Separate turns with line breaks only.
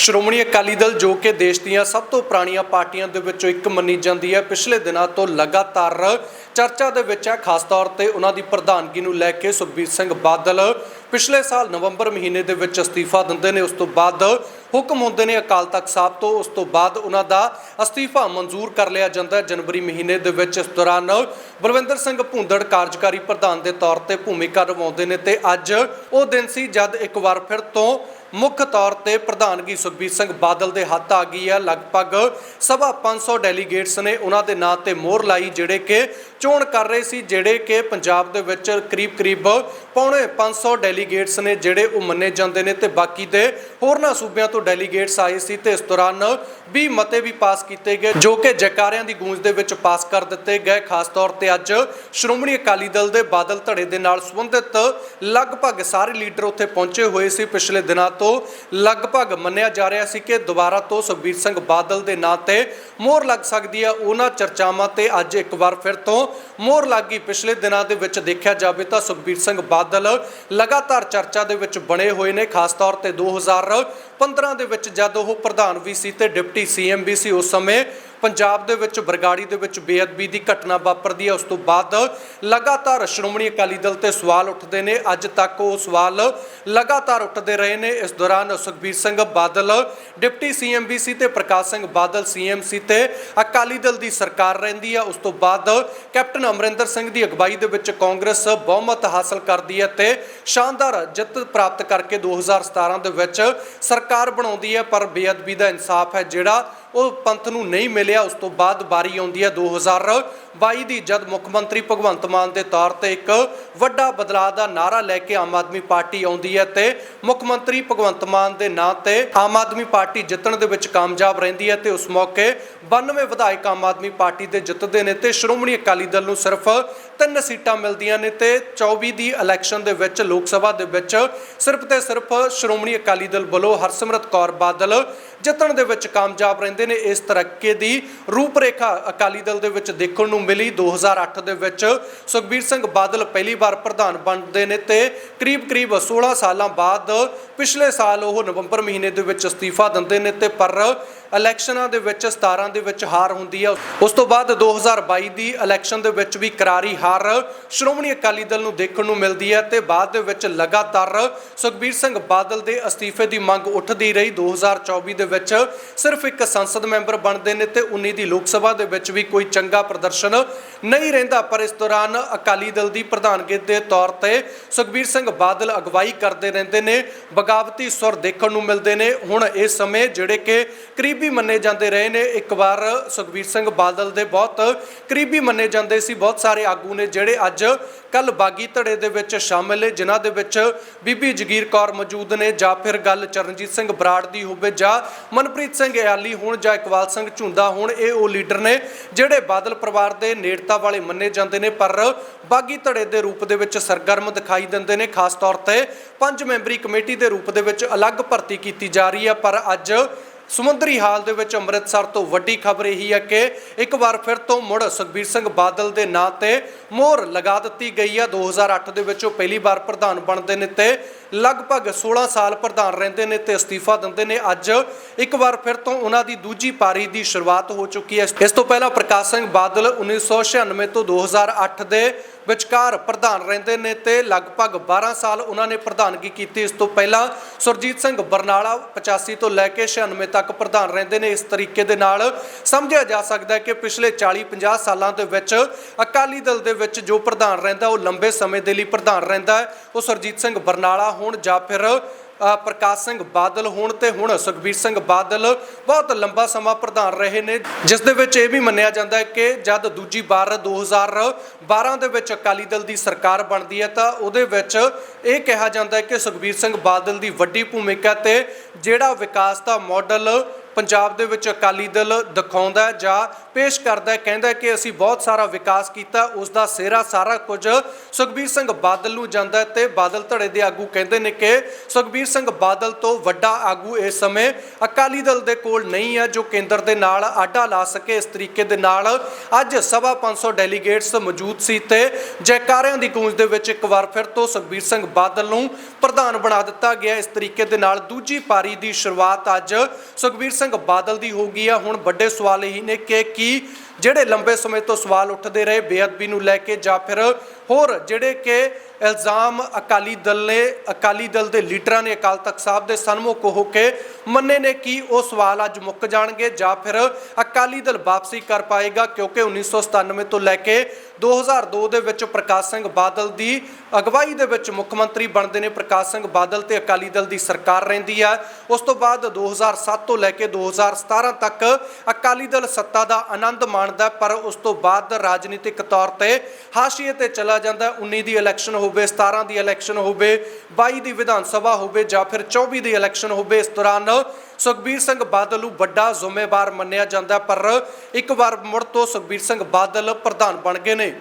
ਸ਼੍ਰੋਮਣੀ ਅਕਾਲੀ ਦਲ ਜੋ ਕਿ ਦੇਸ਼ ਦੀਆਂ ਸਭ ਤੋਂ ਪੁਰਾਣੀਆਂ ਪਾਰਟੀਆਂ ਦੇ ਵਿੱਚੋਂ ਇੱਕ ਮੰਨੀ ਜਾਂਦੀ ਹੈ, ਪਿਛਲੇ ਦਿਨਾਂ ਤੋਂ ਲਗਾਤਾਰ ਚਰਚਾ ਦੇ ਵਿੱਚ ਹੈ। ਖਾਸ ਤੌਰ ਤੇ ਉਹਨਾਂ ਦੀ ਪ੍ਰਧਾਨਗੀ ਨੂੰ ਲੈ ਕੇ ਸੁਖਬੀਰ ਸਿੰਘ ਬਾਦਲ ਪਿਛਲੇ ਸਾਲ ਨਵੰਬਰ ਮਹੀਨੇ ਦੇ ਵਿੱਚ ਅਸਤੀਫਾ ਦਿੰਦੇ ਨੇ। ਉਸ ਤੋਂ ਬਾਅਦ ਹੁਕਮ ਹੁੰਦੇ ਨੇ ਅਕਾਲ ਤਖਤ ਸਾਹਿਬ ਤੋਂ। ਉਸ ਤੋਂ ਬਾਅਦ ਉਹਨਾਂ ਦਾ ਅਸਤੀਫਾ ਮਨਜ਼ੂਰ ਕਰ ਲਿਆ ਜਾਂਦਾ ਜਨਵਰੀ ਮਹੀਨੇ ਦੇ ਵਿੱਚ ਇਸ ਦੌਰਾਨ ਬਲਵਿੰਦਰ ਸਿੰਘ ਭੁੰਦੜ ਕਾਰਜਕਾਰੀ ਪ੍ਰਧਾਨ ਦੇ ਤੌਰ ਤੇ ਭੂਮਿਕਾ ਨਿਭਾਉਂਦੇ ਨੇ ਤੇ ਅੱਜ ਉਹ ਦਿਨ ਸੀ ਜਦ ਇੱਕ ਵਾਰ ਫਿਰ ਤੋਂ ਮੁੱਖ ਤੌਰ ਤੇ ਪ੍ਰਧਾਨਗੀ ਸੁਖਬੀਰ ਸਿੰਘ ਬਾਦਲ ਦੇ ਹੱਥ ਆ ਗਈ ਹੈ। ਲਗਭਗ ਸਵਾ 500 ਡੈਲੀਗੇਟਸ ਨੇ ਉਹਨਾਂ ਦੇ ਨਾਂ ਤੇ ਮੋਹਰ ਲਾਈ, ਜਿਹੜੇ ਕਿ ਚੋਣ ਕਰ ਰਹੇ ਸੀ, ਜਿਹੜੇ ਕਿ ਪੰਜਾਬ ਦੇ ਵਿੱਚ ਕਰੀਬ-ਕਰੀਬ ਪੌਣੇ 500 ਡੈਲੀਗੇਟਸ ਨੇ, ਜਿਹੜੇ ਉਹ ਮੰਨੇ ਜਾਂਦੇ ਨੇ ਤੇ ਬਾਕੀ ਦੇ ਹੋਰਨਾਂ ਸੂਬਿਆਂ ਤੋਂ ਡੈਲੀਗੇਟਸ ਆਏ ਸੀ ਤੇ ਇਸ ਦੌਰਾਨ 20 ਮਤੇ ਵੀ ਪਾਸ ਕੀਤੇ ਗਏ, ਜੋ ਕਿ ਜੈਕਾਰਿਆਂ ਦੀ ਗੂੰਜ ਦੇ ਵਿੱਚ ਪਾਸ ਕਰ ਦਿੱਤੇ ਗਏ। ਖਾਸ ਤੌਰ ਤੇ ਅੱਜ ਸ਼੍ਰੋਮਣੀ ਅਕਾਲੀ ਦਲ ਦੇ ਬਾਦਲ ਧੜੇ ਦੇ ਨਾਲ ਸੰਬੰਧਿਤ ਲਗਭਗ ਸਾਰੇ ਲੀਡਰ ਉੱਥੇ ਪਹੁੰਚੇ ਹੋਏ ਸੀ। ਪਿਛਲੇ ਦਿਨਾਂ ਤੋਂ ਲਗਭਗ ਮੰਨਿਆ ਜਾ ਰਿਹਾ ਸੀ ਕਿ ਦੁਬਾਰਾ ਤੋਂ ਸੁਖਬੀਰ ਸਿੰਘ ਬਾਦਲ ਦੇ ਨਾਂ ਤੇ ਮੋਹਰ ਲੱਗ ਸਕਦੀ ਹੈ। ਉਹਨਾਂ ਚਰਚਾਵਾਂ ਤੇ ਅੱਜ ਇੱਕ ਵਾਰ ਫਿਰ ਤੋਂ ਮੋਹਰ ਲੱਗ। ਗਈ ਪਿਛਲੇ ਦਿਨਾਂ ਦੇ ਵਿੱਚ ਦੇਖਿਆ ਜਾਵੇ ਤਾਂ ਸੁਖਬੀਰ ਸਿੰਘ ਬਾਦਲ ਲਗਾਤਾਰ ਚਰਚਾ ਦੇ ਵਿੱਚ ਬਣੇ ਹੋਏ ਨੇ। ਖਾਸ ਤੌਰ ਤੇ 2015 ਦੇ ਵਿੱਚ ਜਦ ਉਹ ਪ੍ਰਧਾਨ ਵੀ ਸੀ ਤੇ ਡਿਪਟੀ ਸੀਐਮ ਵੀ ਸੀ, ਉਸ ਸਮੇਂ ਪੰਜਾਬ ਦੇ ਵਿੱਚ, ਬਰਗਾੜੀ ਦੇ ਵਿੱਚ ਬੇਅਦਬੀ ਦੀ ਘਟਨਾ ਵਾਪਰਦੀ ਹੈ। ਉਸ ਤੋਂ ਬਾਅਦ ਲਗਾਤਾਰ ਸ਼੍ਰੋਮਣੀ ਅਕਾਲੀ ਦਲ ਤੇ ਸਵਾਲ ਉੱਠਦੇ ਨੇ। ਅੱਜ ਤੱਕ ਉਹ ਸਵਾਲ ਲਗਾਤਾਰ ਉੱਠਦੇ ਰਹੇ ਨੇ। ਇਸ ਦੌਰਾਨ ਸੁਖਬੀਰ ਸਿੰਘ ਬਾਦਲ, ਡਿਪਟੀ ਸੀਐਮ ਵੀ ਸੀ ਤੇ ਪ੍ਰਕਾਸ਼ ਸਿੰਘ ਬਾਦਲ ਸੀਐਮ ਸੀ ਤੇ ਅਕਾਲੀ ਦਲ ਦੀ ਸਰਕਾਰ ਰਹਿੰਦੀ ਹੈ। ਉਸ ਤੋਂ ਬਾਅਦ ਕੈਪਟਨ ਅਮਰਿੰਦਰ ਸਿੰਘ ਦੀ ਅਗਵਾਈ ਦੇ ਵਿੱਚ ਕਾਂਗਰਸ ਬਹੁਮਤ ਹਾਸਲ ਕਰਦੀ ਹੈ ਤੇ ਸ਼ਾਨਦਾਰ ਜਿੱਤ ਪ੍ਰਾਪਤ ਕਰਕੇ 2017 ਦੇ ਵਿੱਚ ਸਰਕਾਰ ਬਣਾਉਂਦੀ ਹੈ। ਪਰ ਬੇਅਦਬੀ ਦਾ ਇਨਸਾਫ ਹੈ ਜਿਹੜਾ ਉਹ ਪੰਥ ਨੂੰ ਨਹੀਂ ਮਿਲਿਆ। ਉਸ ਤੋਂ ਬਾਅਦ ਵਾਰੀ ਆਉਂਦੀ ਹੈ 2022 ਦੀ, ਜਦ ਮੁੱਖ ਮੰਤਰੀ ਭਗਵੰਤ ਮਾਨ ਦੇ ਤੌਰ ਤੇ ਇੱਕ ਵੱਡਾ ਬਦਲਾਅ ਦਾ ਨਾਰਾ ਲੈ ਕੇ ਆਮ ਆਦਮੀ ਪਾਰਟੀ ਆਉਂਦੀ ਹੈ ਤੇ ਮੁੱਖ ਮੰਤਰੀ ਭਗਵੰਤ ਮਾਨ ਦੇ ਨਾਂ ਤੇ ਆਮ ਆਦਮੀ ਪਾਰਟੀ ਜਿੱਤਣ ਦੇ ਵਿੱਚ ਕਾਮਯਾਬ ਰਹਿੰਦੀ ਹੈ ਤੇ ਉਸ ਮੌਕੇ 92 ਵਿਧਾਇਕ ਆਮ ਆਦਮੀ ਪਾਰਟੀ ਦੇ ਜਿੱਤਦੇ ਨੇ ਤੇ ਸ਼੍ਰੋਮਣੀ ਅਕਾਲੀ ਦਲ ਨੂੰ ਸਿਰਫ ਤਿੰਨ ਸੀਟਾਂ ਮਿਲਦੀਆਂ ਨੇ ਤੇ 24 ਦੀ ਇਲੈਕਸ਼ਨ ਦੇ ਵਿੱਚ, ਲੋਕ ਸਭਾ ਦੇ ਵਿੱਚ ਸਿਰਫ ਤੇ ਸਿਰਫ ਸ਼੍ਰੋਮਣੀ ਅਕਾਲੀ ਦਲ ਵੱਲੋਂ ਹਰਸਿਮਰਤ ਕੌਰ ਬਾਦਲ ਜਿੱਤਣ ਦੇ ਵਿੱਚ ਕਾਮਯਾਬ ਰਹਿੰਦੇ ਨੇ। ਇਸ ਤਰੱਕੇ ਦੀ ਰੂਪਰੇਖਾ ਅਕਾਲੀ ਦਲ ਦੇ ਵਿੱਚ ਦੇਖਣ ਨੂੰ ਮਿਲੀ। 2008 ਦੇ ਵਿੱਚ ਸੁਖਬੀਰ ਸਿੰਘ ਬਾਦਲ ਪਹਿਲੀ ਵਾਰ ਪ੍ਰਧਾਨ ਬਣਦੇ ਨੇ ਤੇ ਕਰੀਬ-ਕਰੀਬ 16 ਸਾਲਾਂ ਬਾਅਦ ਪਿਛਲੇ ਸਾਲ ਉਹ ਨਵੰਬਰ ਮਹੀਨੇ ਦੇ ਵਿੱਚ ਅਸਤੀਫਾ ਦਿੰਦੇ ਨੇ ਤੇ ਪਰ ਇਲੈਕਸ਼ਨਾਂ ਦੇ ਵਿੱਚ 17 ਦੇ ਵਿੱਚ ਹਾਰ ਹੁੰਦੀ ਹੈ ਉਸ ਤੋਂ ਬਾਅਦ 2022 ਦੀ ਇਲੈਕਸ਼ਨ ਦੇ ਵਿੱਚ ਵੀ ਕਰਾਰੀ ਹਾਰ ਸ਼੍ਰੋਮਣੀ ਅਕਾਲੀ ਦਲ ਨੂੰ ਦੇਖਣ ਨੂੰ ਮਿਲਦੀ ਹੈ ਤੇ ਬਾਅਦ ਦੇ ਵਿੱਚ ਲਗਾਤਾਰ ਸੁਖਬੀਰ ਸਿੰਘ ਬਾਦਲ ਦੇ ਅਸਤੀਫੇ ਦੀ ਮੰਗ ਉੱਠਦੀ ਰਹੀ। 2024 ਦੇ ਵਿੱਚ ਸਿਰਫ ਇੱਕ ਸੰਸਦ ਮੈਂਬਰ ਬਣਦੇ ਨੇ ਤੇ 19 ਦੀ ਲੋਕ ਸਭਾ ਦੇ ਵਿੱਚ ਵੀ ਕੋਈ ਚੰਗਾ ਪ੍ਰਦਰਸ਼ਨ ਨਹੀਂ ਰਹਿੰਦਾ, ਪਰ ਇਸ ਦੌਰਾਨ ਅਕਾਲੀ ਦਲ ਦੀ ਪ੍ਰਧਾਨਗੀ ਦੇ ਤੌਰ ਤੇ ਸੁਖਬੀਰ ਸਿੰਘ ਬਾਦਲ ਅਗਵਾਈ ਕਰਦੇ ਰਹਿੰਦੇ ਨੇ, ਬਗਾਵਤੀ ਸੁਰ ਦੇਖਣ ਨੂੰ ਮਿਲਦੇ ਨੇ। ਹੁਣ ਇਸ ਸਮੇਂ ਜਿਹੜੇ ਕਿ ਕਰੀਬੀ ਮੰਨੇ ਜਾਂਦੇ ਰਹੇ ਨੇ, ਇੱਕ ਵਾਰ ਸੁਖਬੀਰ ਸਿੰਘ ਬਾਦਲ ਦੇ ਬਹੁਤ ਕਰੀਬੀ ਮੰਨੇ ਜਾਂਦੇ ਸੀ, ਬਹੁਤ ਸਾਰੇ ਆਗੂ ਨੇ ਜਿਹੜੇ ਅੱਜ ਕੱਲ ਬਾਗੀ ਧੜੇ ਦੇ ਵਿੱਚ ਸ਼ਾਮਿਲ ਨੇ, ਜਿਨ੍ਹਾਂ ਦੇ ਵਿੱਚ ਬੀਬੀ ਜਗੀਰ ਕੌਰ ਮੌਜੂਦ ਨੇ ਜਾਂ ਫਿਰ ਗੱਲ ਚਰਨਜੀਤ ਸਿੰਘ ਬਰਾੜ ਦੀ ਹੋਵੇ ਜਾਂ ਮਨਪ੍ਰੀਤ ਸਿੰਘ ਇਆਲੀ ਹੋਣ ਜਾਂ ਇਕਬਾਲ ਸਿੰਘ ਝੁੰਦਾ ਹੁਣ ਇਹ ਉਹ ਲੀਡਰ ਨੇ ਜਿਹੜੇ ਬਾਦਲ ਪਰਿਵਾਰ ਦੇ ਨੇੜਤਾ ਵਾਲੇ ਮੰਨੇ ਜਾਂਦੇ ਨੇ, ਪਰ ਬਾਗੀ ਧੜੇ ਦੇ ਰੂਪ ਦੇ ਵਿੱਚ ਸਰਗਰਮ ਦਿਖਾਈ ਦਿੰਦੇ ਨੇ। ਖਾਸ ਤੌਰ ਤੇ ਪੰਜ ਮੈਂਬਰੀ ਕਮੇਟੀ ਦੇ ਰੂਪ ਦੇ ਵਿੱਚ ਅਲੱਗ ਭਰਤੀ ਕੀਤੀ ਜਾ ਰਹੀ ਹੈ, ਪਰ ਅੱਜ ਸਮੁੰਦਰੀ ਹਾਲ ਦੇ ਵਿੱਚ ਅੰਮ੍ਰਿਤਸਰ ਤੋਂ ਵੱਡੀ ਖਬਰ ਇਹੀ ਹੈ ਕਿ ਇੱਕ ਵਾਰ ਫਿਰ ਤੋਂ ਮੁੜ ਸੁਖਬੀਰ ਸਿੰਘ ਬਾਦਲ ਦੇ ਨਾਂ ਤੇ ਮੋਹਰ ਲਗਾ ਦਿੱਤੀ ਗਈ ਹੈ। 2008 ਦੇ ਵਿੱਚ ਉਹ ਪਹਿਲੀ ਵਾਰ ਪ੍ਰਧਾਨ ਬਣਦੇ ਨੇ ਤੇ ਲਗਭਗ 16 ਸਾਲ ਪ੍ਰਧਾਨ ਰਹਿੰਦੇ ਨੇ ਤੇ ਅਸਤੀਫਾ ਦਿੰਦੇ ਨੇ। ਅੱਜ ਇੱਕ ਵਾਰ ਫਿਰ ਤੋਂ ਉਹਨਾਂ ਦੀ ਦੂਜੀ ਪਾਰੀ ਦੀ ਸ਼ੁਰੂਆਤ ਹੋ ਚੁੱਕੀ ਹੈ। ਇਸ ਤੋਂ ਪਹਿਲਾਂ ਪ੍ਰਕਾਸ਼ ਸਿੰਘ ਬਾਦਲ 1996 ਤੋਂ 2008 ਦੇ ਵਿਚਕਾਰ ਪ੍ਰਧਾਨ ਰਹਿੰਦੇ ਨੇ ਤੇ ਲਗਭਗ 12 ਸਾਲ ਉਹਨਾਂ ਨੇ ਪ੍ਰਧਾਨਗੀ ਕੀਤੀ। ਇਸ ਤੋਂ ਪਹਿਲਾਂ ਸੁਰਜੀਤ ਸਿੰਘ ਬਰਨਾਲਾ 85 ਤੋਂ ਲੈ ਕੇ 96 ਤੱਕ ਤੱਕ ਪ੍ਰਧਾਨ ਰਹਿੰਦੇ ਨੇ। ਇਸ ਤਰੀਕੇ ਦੇ ਨਾਲ ਸਮਝਿਆ ਜਾ ਸਕਦਾ ਹੈ ਕਿ ਪਿਛਲੇ 40-50 ਸਾਲਾਂ ਦੇ ਵਿੱਚ ਅਕਾਲੀ ਦਲ ਦੇ ਵਿੱਚ ਜੋ ਪ੍ਰਧਾਨ ਰਹਿੰਦਾ, ਉਹ ਲੰਬੇ ਸਮੇਂ ਦੇ ਲਈ ਪ੍ਰਧਾਨ ਰਹਿੰਦਾ ਹੈ। ਉਹ ਸੁਰਜੀਤ ਸਿੰਘ ਬਰਨਾਲਾ ਹੋਣ ਜਾਂ ਫਿਰ ਪ੍ਰਕਾਸ਼ ਸਿੰਘ ਬਾਦਲ ਹੋਣ ਤੇ ਹੁਣ ਸੁਖਬੀਰ ਸਿੰਘ ਬਾਦਲ ਬਹੁਤ ਲੰਬਾ ਸਮਾਂ ਪ੍ਰਧਾਨ ਰਹੇ ਨੇ। ਜਿਸ ਦੇ ਵਿੱਚ ਇਹ ਵੀ ਮੰਨਿਆ ਜਾਂਦਾ ਹੈ ਕਿ ਜਦ ਦੂਜੀ ਵਾਰ 2012 ਦੇ ਵਿੱਚ ਅਕਾਲੀ ਦਲ ਦੀ ਸਰਕਾਰ ਬਣਦੀ ਹੈ ਤਾਂ ਉਹਦੇ ਵਿੱਚ ਇਹ ਕਿਹਾ ਜਾਂਦਾ ਹੈ ਕਿ ਸੁਖਬੀਰ ਸਿੰਘ ਬਾਦਲ ਦੀ ਵੱਡੀ ਭੂਮਿਕਾ ਤੇ ਜਿਹੜਾ ਵਿਕਾਸ ਦਾ ਮਾਡਲ ਪੰਜਾਬ ਦੇ ਵਿੱਚ ਅਕਾਲੀ ਦਲ ਦਿਖਾਉਂਦਾ ਜਾਂ ਪੇਸ਼ ਕਰਦਾ ਹੈ, ਕਹਿੰਦਾ ਕਿ ਅਸੀਂ ਬਹੁਤ ਸਾਰਾ ਵਿਕਾਸ ਕੀਤਾ ਉਸ ਦਾ ਸਿਹਰਾ ਸਾਰਾ ਕੁਝ ਸੁਖਬੀਰ ਸਿੰਘ ਬਾਦਲ ਨੂੰ ਜਾਂਦਾ ਹੈ ਤੇ ਬਾਦਲ ਧੜੇ ਦੇ ਆਗੂ ਕਹਿੰਦੇ ਨੇ ਕਿ ਸੁਖਬੀਰ ਸਿੰਘ ਬਾਦਲ ਤੋਂ ਵੱਡਾ ਆਗੂ ਇਸ ਸਮੇਂ ਅਕਾਲੀ ਦਲ ਦੇ ਕੋਲ ਨਹੀਂ ਹੈ, ਜੋ ਕੇਂਦਰ ਦੇ ਨਾਲ ਆਡਾ ਲਾ ਸਕੇ। ਇਸ ਤਰੀਕੇ ਦੇ ਨਾਲ ਅੱਜ ਸਵਾ 500 ਡੈਲੀਗੇਟਸ ਮੌਜੂਦ ਸੀ ਤੇ ਜੈਕਾਰਿਆਂ ਦੀ ਗੂੰਜ ਦੇ ਵਿੱਚ ਇੱਕ ਵਾਰ ਫਿਰ ਤੋਂ ਸੁਖਬੀਰ ਸਿੰਘ ਬਾਦਲ ਨੂੰ ਪ੍ਰਧਾਨ ਬਣਾ ਦਿੱਤਾ ਗਿਆ। ਇਸ ਤਰੀਕੇ ਦੇ ਨਾਲ ਦੂਜੀ ਪਾਰੀ ਦੀ ਸ਼ੁਰੂਆਤ ਅੱਜ ਸੁਖਬੀਰ ਸਿੰਘ ਬਾਦਲ ਦੀ ਹੋ ਗਈ ਹੈ। ਹੁਣ ਵੱਡੇ ਸਵਾਲ ਇਹ ਨੇ ਕਿ ਕੀ ਜਿਹੜੇ ਲੰਬੇ ਸਮੇਂ ਤੋਂ ਸਵਾਲ ਉੱਠਦੇ ਰਹੇ, ਬੇਅਦਬੀ ਨੂੰ ਲੈ ਕੇ ਜਾਂ ਫਿਰ ਹੋਰ ਜਿਹੜੇ ਕਿ ਇਲਜ਼ਾਮ ਅਕਾਲੀ ਦਲ ਨੇ, ਅਕਾਲੀ ਦਲ ਦੇ ਲੀਡਰਾਂ ਨੇ ਅਕਾਲ ਤਖਤ ਸਾਹਿਬ ਦੇ ਸਨਮੁਖ ਹੋ ਕੇ ਮੰਨੇ ਨੇ ਕਿ ਉਹ ਸਵਾਲ ਅੱਜ ਮੁੱਕ ਜਾਣਗੇ ਜਾਂ ਫਿਰ ਅਕਾਲੀ ਦਲ ਵਾਪਸੀ ਕਰ ਪਾਏਗਾ, ਕਿਉਂਕਿ 1997 ਤੋਂ ਲੈ ਕੇ 2002 ਦੇ ਵਿੱਚ ਪ੍ਰਕਾਸ਼ ਸਿੰਘ ਬਾਦਲ ਦੀ ਅਗਵਾਈ ਦੇ ਵਿੱਚ ਮੁੱਖ ਮੰਤਰੀ ਬਣਦੇ ਨੇ। ਪ੍ਰਕਾਸ਼ ਸਿੰਘ ਬਾਦਲ ਤੇ ਅਕਾਲੀ ਦਲ ਦੀ ਸਰਕਾਰ ਰਹਿੰਦੀ ਹੈ ਉਸ ਤੋਂ ਬਾਅਦ 2007 ਤੋਂ ਲੈ ਕੇ 2017 ਤੱਕ ਅਕਾਲੀ ਦਲ ਸੱਤਾ ਦਾ ਆਨੰਦ ਮਾਣ ਹੈ, ਪਰ ਉਸ ਤੋਂ ਬਾਅਦ ਰਾਜਨੀਤਿਕ ਤੌਰ ਤੇ ਹਾਸ਼ੀਏ ਤੇ ਚਲਾ ਜਾਂਦਾ। 19 ਦੀ ਇਲੈਕਸ਼ਨ ਹੋਵੇ 17 ਦੀ ਇਲੈਕਸ਼ਨ ਹੋਵੇ 22 ਦੀ ਵਿਧਾਨ ਸਭਾ ਹੋਵੇ ਜਾਂ ਫਿਰ 24 ਦੀ ਇਲੈਕਸ਼ਨ ਹੋਵੇ ਇਸ ਦੌਰਾਨ ਸੁਖਬੀਰ ਸਿੰਘ ਬਾਦਲ ਨੂੰ ਵੱਡਾ ਜ਼ਿੰਮੇਵਾਰ ਮੰਨਿਆ ਜਾਂਦਾ ਪਰ ਇੱਕ ਵਾਰ ਮੁੜ ਤੋਂ ਸੁਖਬੀਰ ਸਿੰਘ ਬਾਦਲ ਪ੍ਰਧਾਨ ਬਣ ਗਏ ਨੇ।